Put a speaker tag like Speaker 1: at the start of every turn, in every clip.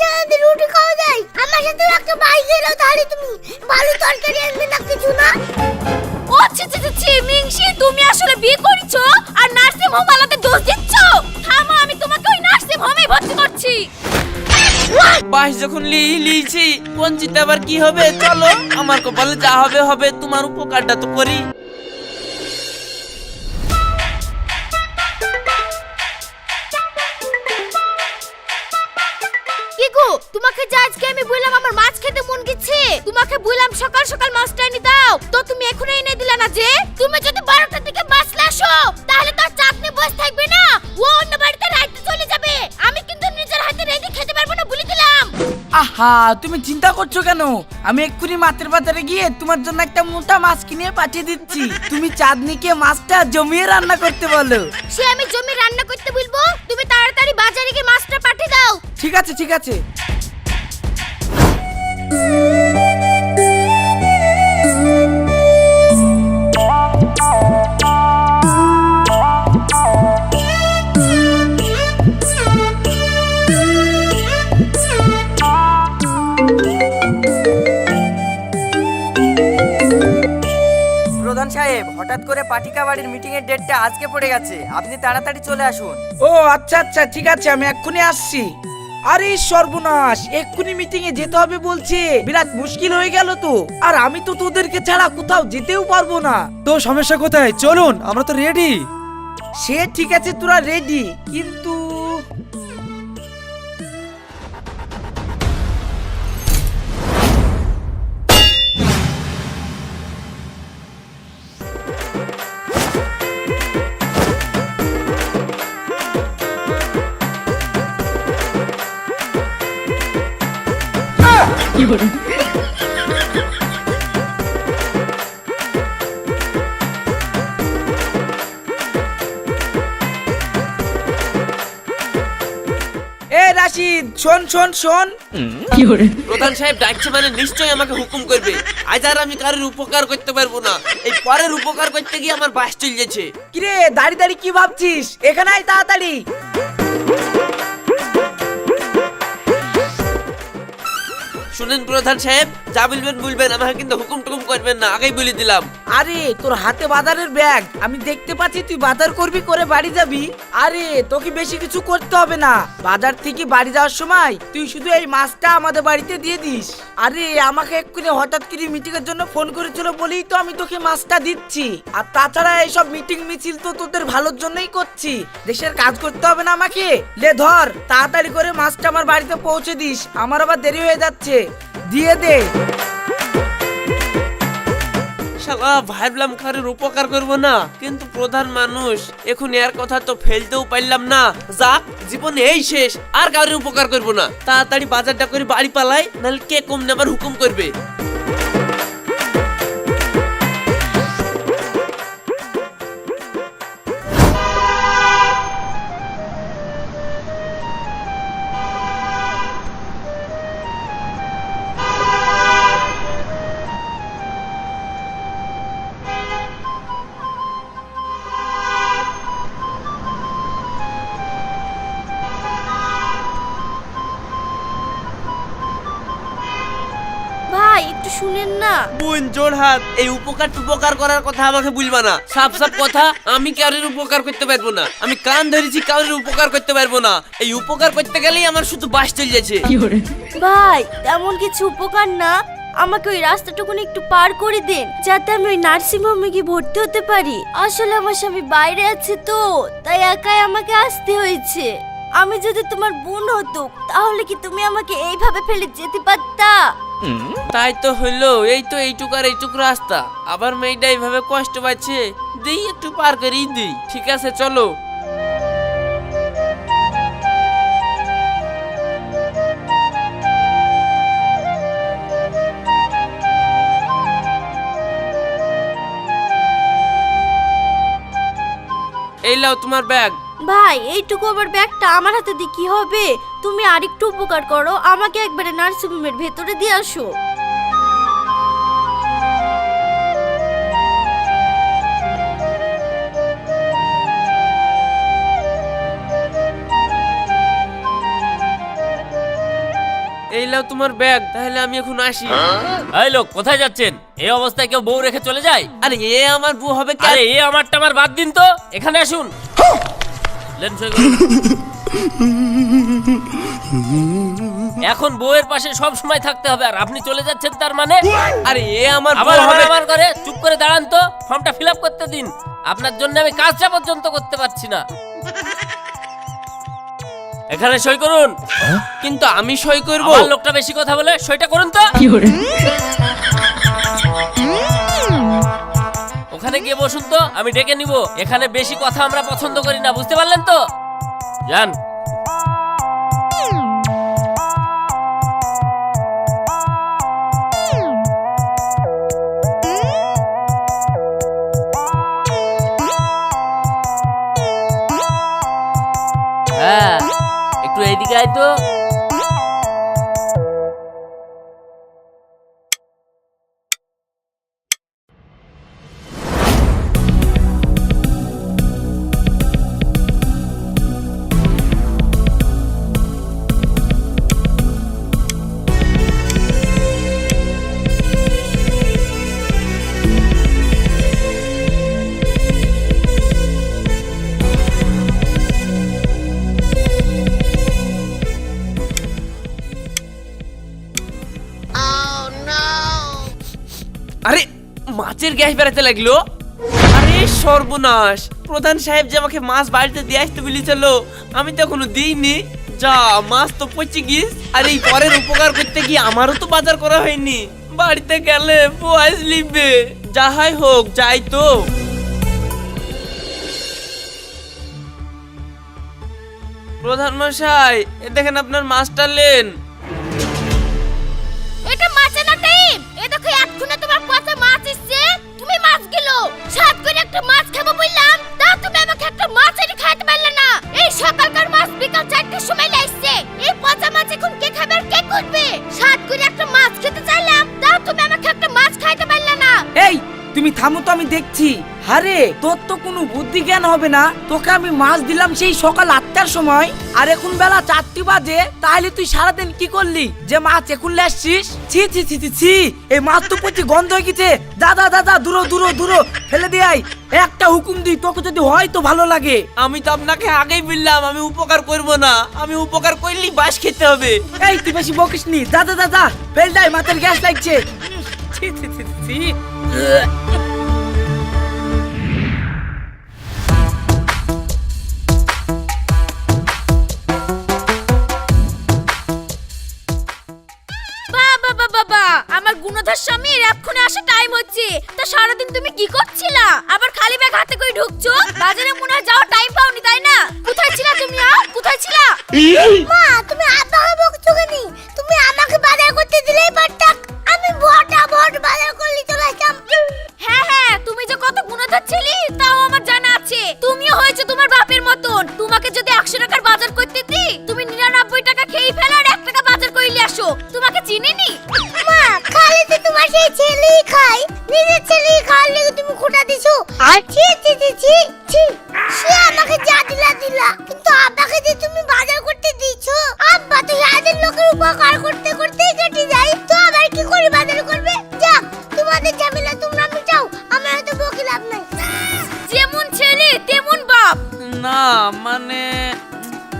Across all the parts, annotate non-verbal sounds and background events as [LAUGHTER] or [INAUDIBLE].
Speaker 1: সাথে রুটি খাওয়া যায়? আমার সাথে একটা বাইক এলো তাহলে তুমি। ভালো তরকারি আনবে না কিছু না?
Speaker 2: ও ছি ছি ছি, মিংসি তুমি আসলে বিয়ে করেছ আর নার্সিং হোম আলাদা দোষ দিচ্ছ? থামো আমি তোমাকে ওই নার্সিং হোমে ভর্তি করছি।
Speaker 3: বাস যখন লিয়ে লিয়েছি বঞ্চিত আবার কি হবে? চলো আমার কপালে যা হবে হবে তোমার উপকারটা তো করি।
Speaker 2: তোমাকে আজকে আমি বললাম আমার মাছ খেতে মন গেছে। তোমাকে বললাম সকাল সকাল মাছটা এনে দাও। তো তুমি এখনও এনে দিলা না যে? তুমি যদি বারোটার দিকে মাছ না আসো তাহলে তো নিয়ে বসে থাকবে না। ও অন্য বাড়িতে রাইতে চলে যাবে। আমি কিন্তু নিজের হাতে রেঁধে খেতে পারব না বলে দিলাম।
Speaker 4: আহা তুমি চিন্তা করছ কেন? আমি এক্ষুনি মাছের বাজারে গিয়ে তোমার জন্য একটা মোটা মাছ কিনে পাঠিয়ে দিচ্ছি। তুমি চাঁদনিকে মাছটা জমিয়ে রান্না করতে বলো।
Speaker 2: সে আমি জমি রান্না করতে বলব। তুমি তাড়াতাড়ি বাজারে গিয়ে মাছটা পাঠিয়ে দাও।
Speaker 4: ঠিক আছে ঠিক আছে।
Speaker 5: হঠাৎ করে পাটিকা বাড়ির মিটিং এর ডেটটা আজকে পড়ে গেছে। আপনি তাড়াতাড়ি চলে আসুন।
Speaker 4: ও আচ্ছা আচ্ছা ঠিক আছে আমি এক্ষুনি আসছি। আরে সর্বনাশ এক্ষুনি মিটিং এ যেতে হবে বলছে। বিরাট মুশকিল হয়ে গেল তো। আর আমি তো তোদেরকে ছাড়া কোথাও যেতেও পারব না।
Speaker 6: তো সমস্যা কোথায়? চলুন আমরা তো রেডি
Speaker 4: সে ঠিক আছে তোরা রেডি কিন্তু এ শোন শোন শোন।
Speaker 3: প্রধান সাহেব ডাকছে মানে নিশ্চয়ই আমাকে হুকুম করবে। আজ আর আমি কারোর উপকার করতে পারব না। এই পরের উপকার করতে গিয়ে আমার বাস চলে গেছে
Speaker 4: কিরে দাঁড়ি দাঁড়ি কি ভাবছিস? এখানে আয় তাড়াতাড়ি।
Speaker 3: শুনেন প্রধান সাহেব যা বলবেন বলবেন, আমাকে কিন্তু হুকুম টুকুম করবেন না, আগেই বলে দিলাম।
Speaker 4: আরে, তোর হাতে বাজারের ব্যাগ, আমি দেখতে পাচ্ছি তুই বাজার করবি করে বাড়ি যাবি। আরে, তোকে বেশি কিছু করতে হবে না। বাজার থেকে বাড়ি যাওয়ার সময় তুই শুধু এই মাছটা আমাদের বাড়িতে দিয়ে দিস। আরে, আমাকে এক্ষুনি হঠাৎ করে মিটিং এর জন্য ফোন করেছিল বলেই তো আমি তোকে মাছটা দিচ্ছি। আর তাছাড়া এইসব মিটিং মিছিল তো তোদের ভালোর জন্যই করছি। দেশের কাজ করতে হবে না আমাকে। লে, ধর, তাড়াতাড়ি করে মাছটা আমার বাড়িতে পৌঁছে দিস। আমার আবার দেরি হয়ে যাচ্ছে। দিয়ে দে।
Speaker 3: শালা, ভাবলাম কারোর উপকার করব না, কিন্তু প্রধান মানুষ, এখন এর কথা তো ফেলতেও পারলাম না। যাক, জীবন এই শেষ, আর কারোর উপকার করব না। তাড়াতাড়ি বাজারটা করে বাড়ি পালাই, নাহলে কে কম নেবার হুকুম করবে?
Speaker 2: শুনেন না।
Speaker 3: বোন জোড়হাত এই উপকার টুপকার করার কথা আমাকে বলবা না। সাফ সাফ কথা আমি কারোর উপকার করতে পারব না। আমি কান ধরেছি কারোর উপকার করতে পারব না। এই উপকার করতে গেলেই আমার শুধু বাস চলে যাচ্ছে।
Speaker 2: ভাই তেমন কিছু উপকার না। আমাকে ওই রাস্তাটুকুনি একটু পার করে দিন যাতে আমি ওই নার্সিং হোমে গিয়ে ভর্তি হতে পারি। আসলে আমার স্বামী বাইরে আছে তো তাই একাই আমাকে আসতে হয়েছে। আমি যদি তোমার বোন হতো তাহলে কি তুমি আমাকে এইভাবে ফেলে যেতে পারতা?
Speaker 3: তাই তো হইল এই তো এইটুকু আর এইটুকু রাস্তা। আবার মেয়েটা এইভাবে কষ্ট পাচ্ছে, দিই একটু পার করেই দিই, ঠিক আছে, চলো। এই লাও তোমার ব্যাগ।
Speaker 2: ভাই এইটুকু আবার ব্যাগটা আমার হাতে দিয়ে কি হবে? তুমি আরেকটু উপকার করো আমাকে একবারে নার্সিং হোমের ভেতরে দিয়ে আসো।
Speaker 3: এই লাও তোমার ব্যাগ তাহলে আমি এখন আসি।
Speaker 7: এই লোক কোথায় যাচ্ছেন? এই অবস্থায় কেউ বউ রেখে চলে যায়?
Speaker 3: আরে এ আমার বউ হবে
Speaker 7: আরে এ আমারটা আমার বাদ দিন তো। এখানে আসুন। লেন সই। এখন বউয়ের পাশে সব সময় থাকতে হবে আর আপনি চলে যাচ্ছেন তার মানে?
Speaker 3: আরে এ আমার
Speaker 7: আবার
Speaker 3: হবে
Speaker 7: আবার করে চুপ করে দাঁড়ান তো ফর্মটা ফিল আপ করতে দিন। আপনার জন্য আমি কাজটা পর্যন্ত করতে পারছি না। এখানে সই করুন।
Speaker 3: কিন্তু আমি সই করব।
Speaker 7: আমার লোকটা বেশি কথা বলে সইটা করুন তো। [LAUGHS] ওখানে গিয়ে বসুন তো, আমি ডেকে নিব। এখানে বেশি কথা আমরা পছন্দ করি না, বুঝতে পারলেন তো? যান। হ্যাঁ একটু এইদিকে আয় তো।
Speaker 3: মাছের গ্যাস বেড়াতে লাগল? আরে সর্বনাশ। প্রধান সাহেব যে আমাকে মাছ বাড়িতে দিয়ে আসতে বলেছিল, আমি তো এখনও দিইনি। যা, মাছ তো পচে গিস আর এই পরের উপকার করতে গিয়ে আমারও তো বাজার করা হয়নি। বাড়িতে গেলে বয়স লিখবে যাহাই হোক, যাই তো। প্রধান মশাই দেখেন আপনার মাছটা লেন।
Speaker 2: তুমি সাত করে একটা মাছ খাব বললাম তা তুমি আমাকে একটা মাছ এনে খাইতে পারলে না। এই সকালকার মাছ বিকাল চারটার সময় লাইছে এই পচা মাছ এখন কে খাবে আর কে করবে? সাত করে একটা মাছ খেতে চাইলাম তা তুমি আমাকে একটা মাছ খাইতে পারলে না।
Speaker 4: এই তুমি থামো তো আমি দেখছি। আরে তোর তো কোনো বুদ্ধি জ্ঞান হবে না। তোকে আমি মাছ দিলাম সেই সকাল আটটার সময়। আর এখন বেলা চারটি বাজে তাহলে তুই সারাদিন কি করলি? যে মাছ এখন লেসছিস ছি ছি ছি ছি ছি এই মাছ তো পচে গন্ধ হয়ে গেছে। দাদা দাদা দূরো দূরো দূরো ফেলে দিয়ে। একটা হুকুম দিই তোকে যদি হয় তো ভালো লাগে।
Speaker 3: আমি তো আপনাকে আগেই বললাম আমি উপকার করব না। আমি উপকার করলেই বাস খেতে হবে।
Speaker 4: এই তুই বেশি বকিস নি। দাদা দাদা ফেল দেয় মাথার গ্যাস লাগছে। ছি ছি ছি, ছি।
Speaker 2: বাবা বাবা বাবা আমার গুণধর স্বামীর এক্ষুনি আসা টাইম হচ্ছে। তা সারাদিন তুমি কি করছিলা? আবার খালি ব্যাগ হাতে করে ঢুকছো? বাজারে মনে হয় যাওয়ার টাইম পাওনি তাই না? কোথায় ছিলা তুমি আ কোথায় ছিলা? মা তুমি আব্বাকে বকছো কেন? তুমি আমাকে বাজার করতে দিলেই পারতাম। আমি ভটা ভট বাজার করলি চলে আসতাম হ্যাঁ হ্যাঁ তুমি যে কত গুণধর ছিলি তাও আমার জানা আছে। তুমিও হয়েছে তোমার বাপের মতন। তোমাকে যদি একশো টাকার বাজার করতে দি তুমি নিরানব্বই টাকা খেয়ে ফেলো আর এক টাকা বাজার করিলে আসো। তোমাকে চিনিনি? মা খালি তো তোমার সেই ছেলেই খাই নিজের ছেলেই খাওয়ার লেগে তুমি খোটা দিছো। ছি ছি ছি ছি ছি। সে আমাকে যা দিলা দিলা। কিন্তু আব্বাকে যে তুমি বাজার করতে আব্বা তো সারাদিন লোকের উপকার করতে করতেই কেটে যায়। তো আবার কি করে বাজার করবে? যাক তোমাদের ঝামেলা তোমরা মিটাও আমার তো বকি লাভ নাই। যেমন ছেলে তেমন বাপ।
Speaker 3: না মানে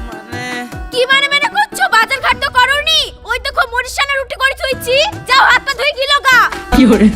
Speaker 3: মানে।
Speaker 2: কি মানে মানে করছ? বাজার ঘাট তো করোনি। ওই দেখো মরিশানা রুটি করে থইছি। যাও হাত পা ধুই গিলো গা। কি করে?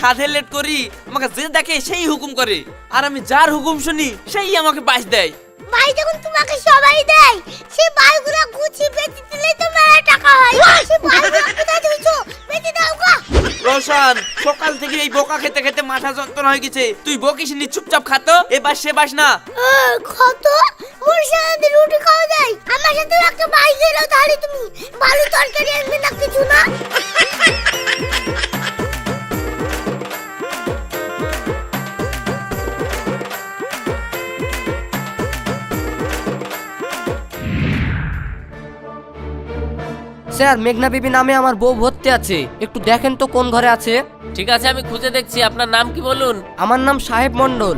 Speaker 3: সাধে লেট করি আমাকে যে দেখে সেই হুকুম করে। আর আমি যার হুকুম শুনি সেই আমাকে বাস দেয়।
Speaker 2: ভাই যখন তোমাকে সবাই দেয় সে বালগুলা গুছিয়ে বেঁচে দিলেই তো মেলা টাকা হয়। সে বালগুলা কোথায় ধুইছো বেঁচে দাও গা।
Speaker 3: রোশন সকাল থেকে এই বোকা খেতে খেতে মাথা যন্ত্রণা হয়ে গেছে। তুই বকিস নি চুপচাপ খাতো এবার সে বাস না।
Speaker 2: কত ওর সাথে রুটি খাওয়া যায়। আমার সাথে একটা বাইক এলো তাহলে তুমি। ভালো তরকারি আনবে না কিছু না।
Speaker 8: স্যার মেঘনা বিবি নামে আমার বউ ভর্তি আছে। একটু দেখেন তো কোন ঘরে আছে।
Speaker 7: ঠিক আছে আমি খুঁজে দেখছি। আপনার নাম কি বলুন?
Speaker 8: আমার নাম সাহেব মন্ডল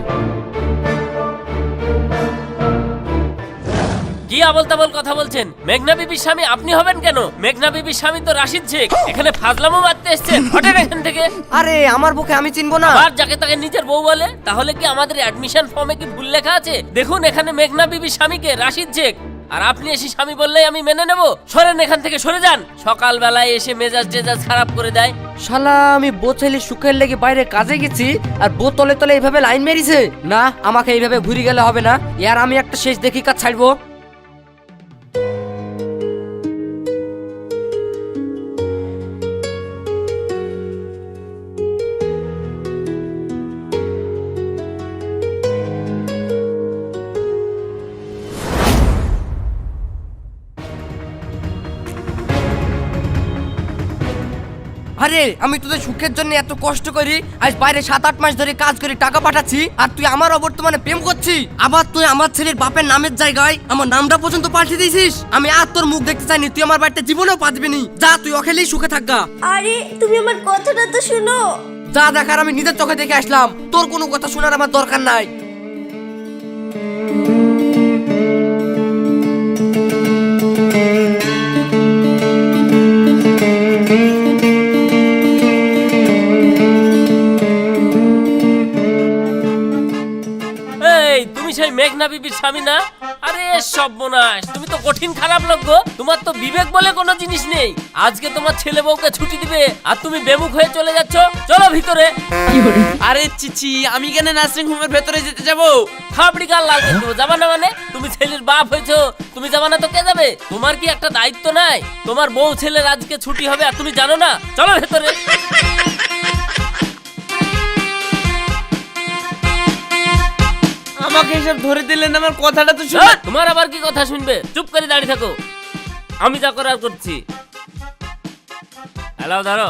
Speaker 7: কি আবল তাবল কথা বলছেন? মেঘনা বিবির স্বামী আপনি হবেন কেন? মেঘনা বিবির স্বামী তো রাশিদ শেখ। এখানে ফাজলামো মারতে এসছেন। হটেন এখান থেকে।
Speaker 8: আরে আমার বউকে আমি চিনবো না।
Speaker 7: আবার যাকে তাকে নিজের বউ বলে তাহলে কি আমাদের অ্যাডমিশন ফর্মে কি ভুল লেখা আছে? দেখুন এখানে মেঘনা বিবির স্বামীকে রাশিদ শেখ। আর আপনি এসে স্বামী বললেই আমি মেনে নেব। সরেন এখান থেকে, সরে যান। সকাল বেলায় এসে মেজাজ টেজাজ খারাপ করে দেয়।
Speaker 8: শালা, আমি বোতলে সুখের লেগে বাইরে কাজে গেছি আর বোতলে তলে এইভাবে লাইন মেরিছে। না, আমাকে এইভাবে ঘুরে গেলে হবে না। আর আমি একটা শেষ দেখি কাজ ছাড়বো। আরে আমি তোদের সুখের জন্য এত কষ্ট করি আজ বাইরে সাত আট মাস ধরে কাজ করে টাকা পাঠাচ্ছি আর তুই আমার অবর্তমানে প্রেম করছি আবার তুই আমার ছেলের বাপের নামের জায়গায় আমার নামটা পর্যন্ত পাঠিয়ে দিয়েছিস। আমি আর তোর মুখ দেখতে চাইনি তুই আমার বাড়িতে জীবনেও পাতবি নি। যা তুই অখেলেই সুখে থাকগা।
Speaker 2: আরে তুমি আমার কথাটা তো শুনো।
Speaker 8: যা দেখার আমি নিজের চোখে দেখে আসলাম। তোর কোনো কথা শোনার আমার দরকার নাই।
Speaker 7: মেঘনা বিবির স্বামী না? আরে সর্বনাশ। তুমি তো কঠিন খারাপ লোক গো। তোমার তো বিবেক বলে কোনো জিনিস নেই। আজকে তোমার ছেলে বউকে ছুটি দিবে আর তুমি বেমুখ হয়ে চলে যাচ্ছ। চলো ভিতরে।
Speaker 3: আরে চিচি আমি কেন নার্সিং হোমের ভেতরে যেতে যাব?
Speaker 7: ফাবড়ি কাল লাল দেবো। যাবা না মানে? তুমি ছেলের বাপ হয়েছো। তুমি যাবা না তো কে যাবে? তোমার কি একটা দায়িত্ব নাই? তোমার বউ ছেলের আজকে ছুটি হবে আর তুমি জানো না? চলো ভেতরে।
Speaker 3: আমাকে এসব ধরে দিলেন আমার কথাটা তো শুনুন
Speaker 7: তোমার আবার কি কথা শুনবে? চুপ করে দাঁড়িয়ে থাকো। আমি যা করার করছি। হ্যালো ধরো।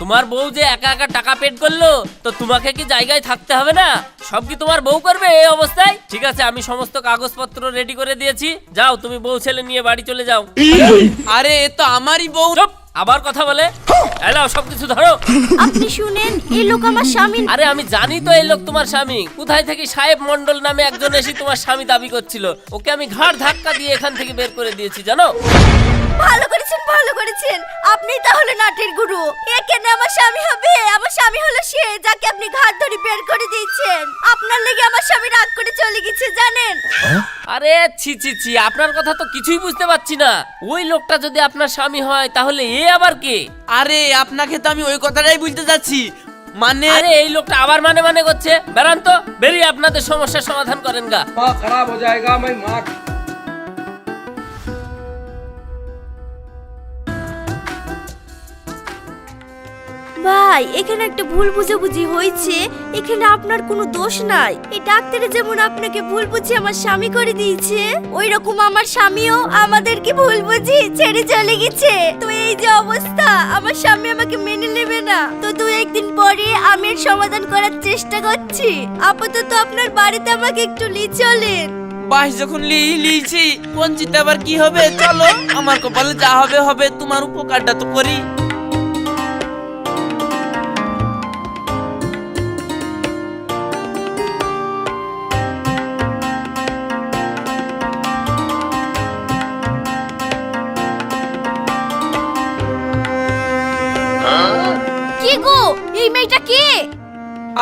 Speaker 7: তোমার বউ যে একা একা টাকা পেড করল তো তোমাকে কি জায়গায় থাকতে হবে না? সব কি তোমার বউ করবে এই অবস্থায়? ঠিক আছে আমি সমস্ত কাগজপত্র রেডি করে দিয়েছি। যাও তুমি বউ ছেলে নিয়ে বাড়ি চলে যাও।
Speaker 3: আরে এ তো আমারই বউ।
Speaker 7: চুপ! আবার কথা বলে? হ্যালো সবকিছু ধরো।
Speaker 2: আপনি শুনেন এই লোক আমার স্বামী।
Speaker 7: আরে আমি জানি তো এই লোক তোমার স্বামী। কোথায় থেকে সাহেব মন্ডল নামে একজন এসে তোমার স্বামী দাবি করছিল? ওকে আমি ঘাড় ধাক্কা দিয়ে এখান থেকে বের করে দিয়েছি জানো?
Speaker 2: ভালো করেছেন ভালো করেছেন। আপনি তাহলে নাটের গুরু। এখানে আমার স্বামী হবে। আমার স্বামী হলো সে যাকে আপনি ঘাট ধরে বের করে দিয়েছেন। আপনার লেগে আমার স্বামী রাগ করে চলে গেছে জানেন?
Speaker 7: আরে ছি ছি ছি আপনার কথা তো কিছুই বুঝতে পারছি না। ওই লোকটা যদি আপনার স্বামী হয় তাহলে এ আবার কে?
Speaker 3: আরে আপনাকে তো আমি ওই কথাটাই বলতে যাচ্ছি। মানে
Speaker 7: আরে এই লোকটা আবার মানে মানে করছে। বেরান তো বেরিয়ে আপনাদের সমস্যার সমাধান করেন গা।
Speaker 2: ভাই, এখানে একটা ভুল বুঝাবুঝি হয়েছে। এখানে আপনার কোনো দোষ নাই। এই ডাক্তারে যেমন আপনাকে ভুল বুঝে আমার স্বামী করে দিয়েছে ওই রকম আমার স্বামীও আমাদেরকে ভুল বুঝি? ছেড়ে চলে গেছে। তো এই যে অবস্থা, আমার স্বামী আমাকে মেনে নেবে না। তো দু একদিন পরে আমি এর সমাধান করার চেষ্টা করছি। আপাতত আপনার বাড়িতে আমাকে একটু নিয়ে চলেন।
Speaker 3: বাস যখন লিয়েছি বঞ্চিত আবার কি হবে? চলো, আমার কপালে যা হবে হবে। তোমার উপকারটা তো করি।
Speaker 1: মেয়েটা কে?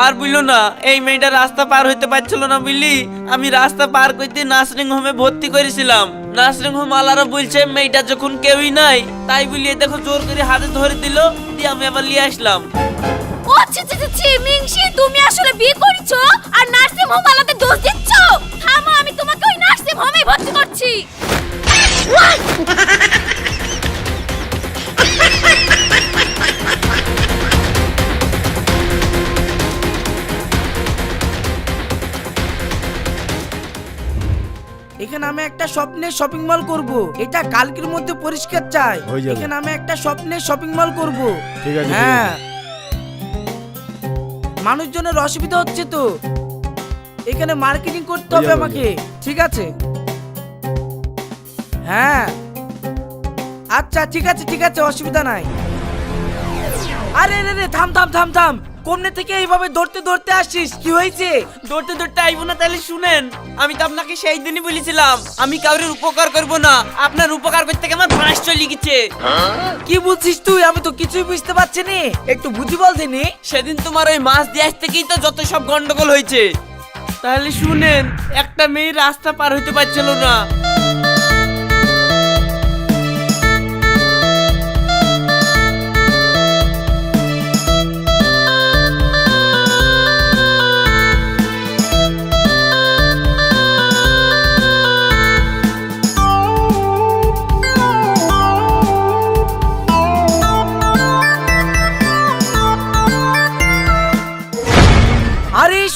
Speaker 3: আর বুঝলো না এই মেয়েটা রাস্তা পার হইতে পারছিল না বুঝলি? আমি রাস্তা পার করতে নার্সিং হোমে ভর্তি করেছিলাম। নার্সিং হোম আলারা বলছে মেয়েটা যখন কেউই নাই তাই বলিয়ে দেখো জোর করে হাতে ধরে দিল দিয়ে আমি আবার নিয়ে আসলাম।
Speaker 1: ও ছি ছি ছি, ছি মিংসি তুমি আসলে বিয়ে করেছ আর নার্সিং হোম আলাদা দোষ দিচ্ছ? থামো আমি তোমাকে ওই নার্সিং হোমে ভর্তি করছি। [LAUGHS]
Speaker 4: এখানে আমি একটা স্বপ্নের শপিং মল করব। এটা কালকের মধ্যে পরিষ্কার চাই।
Speaker 6: হয়ে যাবে।
Speaker 4: এখানে আমি একটা স্বপ্নের শপিং মল করব।
Speaker 6: ঠিক আছে, ঠিক
Speaker 4: হ্যাঁ। মানুষজনের অসুবিধা হচ্ছে তো। এখানে মার্কেটিং করতে
Speaker 6: হয়ে
Speaker 4: হবে
Speaker 6: যাবে,
Speaker 4: আমাকে। ঠিক আছে? হ্যাঁ। আচ্ছা ঠিক আছে ঠিক আছে অসুবিধা নাই। আরে রে রে থাম থাম থাম থাম। কমনে থেকে এইভাবে ধরতে ধরতে আসিস কি হয়েছে?
Speaker 3: ধরতে ধরতে আইবো না তাহলে শুনেন আমি তো আপনাকে সেই দিনই বলেছিলাম আমি কাউরের উপকার করব না। আপনার উপকার করতে গিয়ে আমার ফাঁস চলে গেছে।
Speaker 4: কি বলছিস তুই? আমি তো কিছুই বুঝতে পারছি নি। একটু বুঝি বল দিনি
Speaker 3: সেদিন তোমার ওই মাছ দিয়ে আসতে থেকেই তো যত সব গন্ডগোল হয়েছে। তাহলে শুনেন একটা মেয়ে রাস্তা পার হইতে পারছিল না।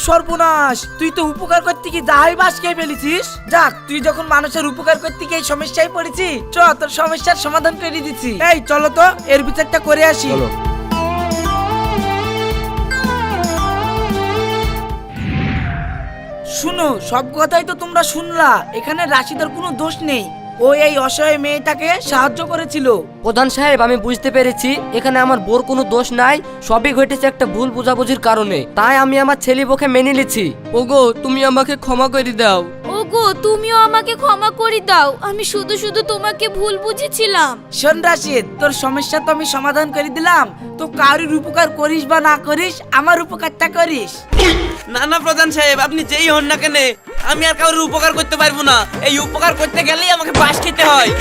Speaker 4: সর্বনাশ! তুই তো উপকার করতে কি দাহাই বাস খেয়ে ফেলেছিস। যাক তুই যখন মানুষের উপকার করতে গিয়ে এই সমস্যায় পড়েছি চ তোর সমস্যার সমাধান করে দিচ্ছি। এই চলো তো এর বিচারটা করে আসি। শুনো সব কথাই তো তোমরা শুনলা। এখানে রাশিদার কোনো দোষ নেই। ও এই অসহায় মেয়েটাকে সাহায্য করেছিল।
Speaker 8: প্রধান সাহেব আমি বুঝতে পেরেছি। এখানে আমার বোর কোনো দোষ নাই সবই ঘটেছে একটা ভুল বোঝাবুঝির কারণে। তাই আমি আমার ছেলে বউকে মেনে নিয়েছি ওগো তুমি আমাকে ক্ষমা করে দাও।
Speaker 1: ওগো তুমিও আমাকে ক্ষমা করে দাও। আমি শুধু শুধু তোমাকে ভুল বুঝেছিলাম।
Speaker 4: শোন রাশিদ তোর সমস্যা তো আমি সমাধান করে দিলাম। তো কারোর উপকার করিস বা না করিস আমার উপকারটা করিস।
Speaker 3: না না প্রধান সাহেব আপনি যেই হন না কেন আমি আর কারোর উপকার করতে পারব না। এই উপকার করতে গেলেই আমাকে বাস খেতে হয়।